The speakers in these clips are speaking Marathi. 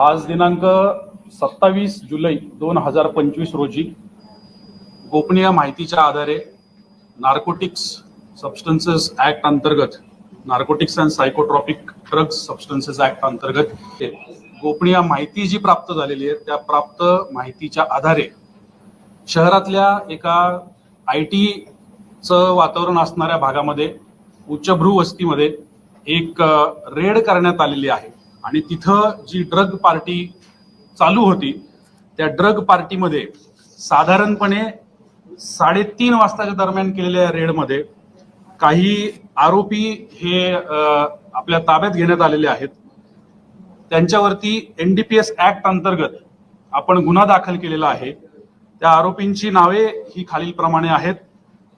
आज दिनांक सत्तावीस जुलै दोन हजार पंचवीस रोजी गोपनीय माहितीच्या आधारे नार्कोटिक्स सबस्टन्सेस ऍक्ट अंतर्गत narcotics and psychotropic drugs substances act अंतर्गत हे गोपनीय माहिती जी प्राप्त झालेली आहे त्या प्राप्त माहितीच्या आधारे शहरातल्या एका आय टीचं वातावरण असणाऱ्या भागामध्ये उच्चभ्रू वस्तीमध्ये एक रेड करण्यात आलेली आहे. आणि तिथं जी ड्रग पार्टी चालू होती त्या ड्रग पार्टीमध्ये साधारणपणे साडेतीन वाजताच्या दरम्यान केलेल्या रेडमध्ये काही आरोपी हे आपल्या ताब्यात घेण्यात आलेले आहेत. त्यांच्यावरती एनडीपीएस ऍक्ट अंतर्गत आपण गुन्हा दाखल केलेला आहे. त्या आरोपींची नावे ही खालीलप्रमाणे आहेत.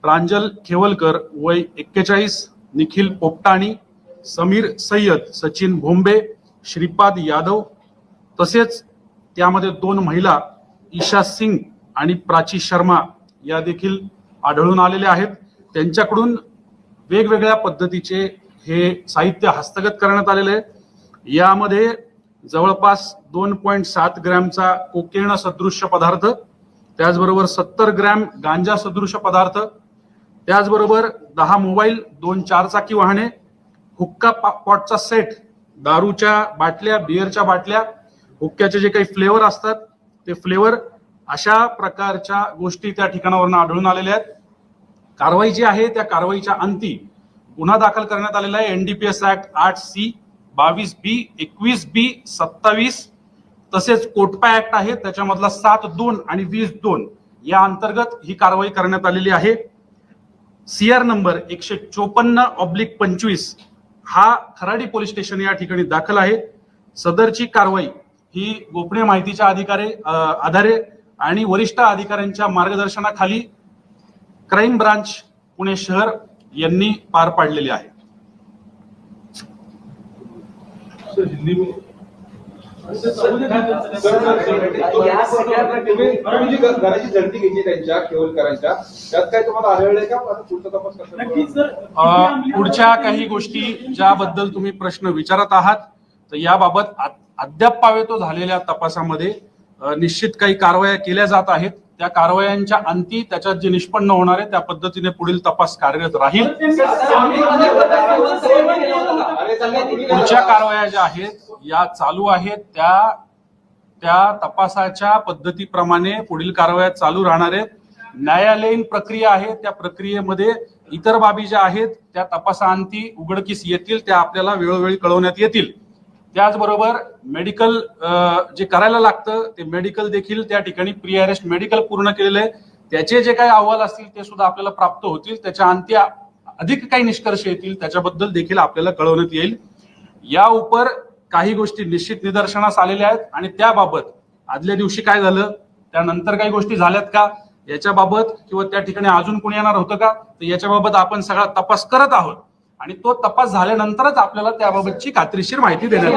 प्रांजल खेवलकर वय एक्केचाळीस निखिल पोपटाणी समीर सय्यद सचिन भोंबे श्रीपाद यादव तसेच त्यामध्ये दोन महिला ईशा सिंग आणि प्राची शर्मा या देखील आढळून आलेल्या आहेत. त्यांच्याकडून वेगवेगळ्या पद्धतीचे हे साहित्य हस्तगत करण्यात आलेले आहे. यामध्ये जवळपास दोन पॉईंट सात ग्रॅमचा कोकेण सदृश पदार्थ त्याचबरोबर सत्तर ग्रॅम गांजा सदृश पदार्थ त्याचबरोबर दहा मोबाईल दोन चारचाकी वाहने हुक्का पा- पॉटचा सेट दारूच्या बाटल्या बिअरच्या बाटल्या हुक्क्याचे जे काही फ्लेवर असतात ते फ्लेवर अशा प्रकारच्या गोष्टी त्या ठिकाणावरून आढळून आलेल्या आहेत. कारवाई जी आहे त्या कारवाईच्या अंती गुन्हा दाखल करण्यात आलेला आहे. एनडीपीएस ऍक्ट आठ सी बावीस बी एकवीस बी सत्तावीस. तसेच कोटपा ऍक्ट आहे त्याच्यामधला सात दोन आणि वीस दोन या अंतर्गत ही कारवाई करण्यात आलेली आहे. सीआर नंबर एकशे चोपन्न ऑब्लिक पंचवीस. हा खराडी पोलीस स्टेशन या ठिकाणी दाखल आहे. सदरची कारवाई ही गोपनीय माहितीच्या अधिकारी आधारे आणि वरिष्ठ अधिकाऱ्यांच्या मार्गदर्शनाखाली क्राईम ब्रांच पुणे शहर यांनी पार पाडलेली आहे. घराची झडती घेतली त्यांच्या केवलकरांच्या त्यात काय तुम्हाला आढळलंय का पुढचा तपास कसा पुढच्या काही गोष्टी ज्याबद्दल तुम्ही प्रश्न विचारत आहात तर याबाबत अद्याप पावेतो झालेल्या तपासामध्ये निश्चित काही कारवाया केल्या जात आहेत. त्या कारवायांच्या अंती त्याच्यात जे निष्पन्न होणार आहे त्या पद्धतीने पुढील तपास कार्यरत राहील. पुढच्या कारवाया ज्या आहेत या चालू आहेत त्या त्या तपासाच्या पद्धतीप्रमाणे पुढील कारवाया चालू राहणार आहेत. न्यायालयीन प्रक्रिया आहे त्या प्रक्रियेमध्ये इतर बाबी ज्या आहेत त्या तपासाअंती उघडकीस येतील त्या आपल्याला वेळोवेळी कळवण्यात येतील. त्याचबरोबर मेडिकल जे करायला लागतं ते मेडिकल देखील त्या ठिकाणी प्री अरेस्ट मेडिकल पूर्ण केलेलं आहे. त्याचे जे काही अहवाल असतील ते सुद्धा आपल्याला प्राप्त होतील. त्याच्या अंत्य अधिक काही निष्कर्ष येतील त्याच्याबद्दल देखील आपल्याला कळवण्यात येईल. या उपर काही गोष्टी निश्चित निदर्शनास आलेल्या आहेत आणि त्याबाबत आदल्या दिवशी काय झालं त्यानंतर काही गोष्टी झाल्यात का याच्याबाबत किंवा त्या ठिकाणी अजून कोणी येणार होतं का तर याच्याबाबत आपण सगळा तपास करत आहोत. आणि तो तपास झाल्यानंतरच आपल्याला त्याबाबतची खात्रीशीर माहिती देण्यात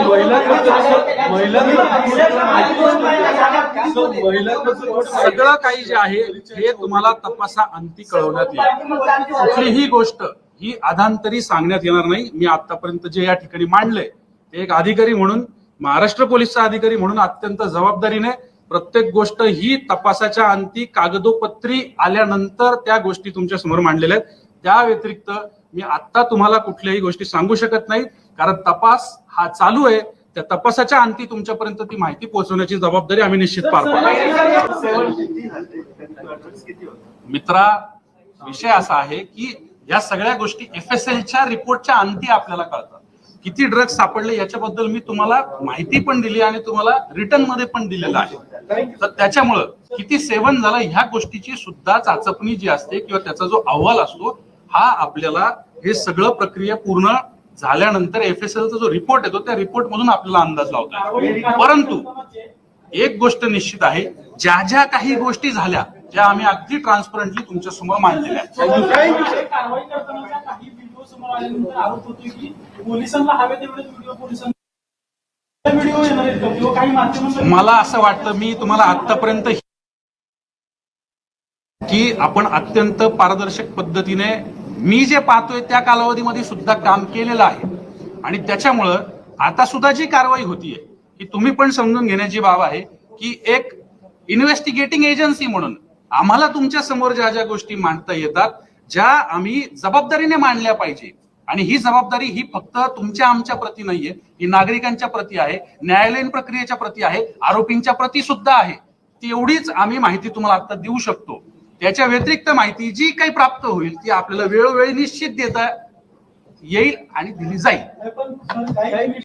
सगळं काही जे आहे हे तुम्हाला तपासा अंती कळवण्यात येईल. कुठलीही गोष्ट ही अधांतरी सांगण्यात येणार नाही. मी आतापर्यंत जे या ठिकाणी मांडलंय ते एक अधिकारी म्हणून महाराष्ट्र पोलीसचा अधिकारी म्हणून अत्यंत जबाबदारीने प्रत्येक गोष्ट ही तपासाच्या अंती कागदोपत्री आल्यानंतर त्या गोष्टी तुमच्यासमोर मांडलेल्या आहेत. त्या व्यतिरिक्त मी आत्ता तुम्हाला कुठल्याही गोष्टी सांगू शकत नाही. कारण तपास हा चालू आहे. त्या तपासाच्या अंती तुमच्यापर्यंत ती माहिती पोहोचवण्याची जबाबदारी आम्ही निश्चित पार पाडतो मित्रा विषय असा आहे की या सगळ्या गोष्टी एफ एस एलच्या रिपोर्टच्या अंती आपल्याला कळतात. किती ड्रग्ज सापडले याच्याबद्दल मी तुम्हाला माहिती पण दिली आणि तुम्हाला रिटर्नमध्ये पण दिलेलं आहे. तर त्याच्यामुळं किती सेवन झालं ह्या गोष्टीची सुद्धा चाचपणी जी असते किंवा त्याचा जो अहवाल असतो हा आपल्याला हे सगळं प्रक्रिया पूर्ण झाल्यानंतर एफ एस एलचा जो रिपोर्ट येतो त्या रिपोर्ट मधून आपल्याला अंदाज लावता परंतु एक गोष्ट निश्चित आहे ज्या ज्या काही गोष्टी झाल्या ज्या आम्ही अगदी ट्रान्सपरंटली तुमच्यासमोर मांडलेल्या मला असं वाटतं मी तुम्हाला आतापर्यंत की आपण अत्यंत पारदर्शक पद्धतीने मी जे पाहतोय त्या कालावधीमध्ये सुद्धा काम केलेलं आहे. आणि त्याच्यामुळं आता सुद्धा जी कारवाई होतीये की तुम्ही पण समजून घेण्याची बाब आहे की एक इन्व्हेस्टिगेटिंग एजन्सी म्हणून आम्हाला तुमच्यासमोर ज्या ज्या गोष्टी मांडता येतात ज्या आम्ही जबाबदारीने मांडल्या पाहिजे. आणि ही जबाबदारी ही फक्त तुमच्या आमच्या प्रती नाहीये ही नागरिकांच्या प्रती आहे न्यायालयीन प्रक्रियेच्या प्रती आहे आरोपींच्या प्रती सुद्धा आहे. ती एवढीच आम्ही माहिती तुम्हाला आता देऊ शकतो. त्याच्या व्यतिरिक्त माहिती जी काही प्राप्त होईल ती आपल्याला वेळोवेळी निश्चित देता येईल आणि दिली जाईल.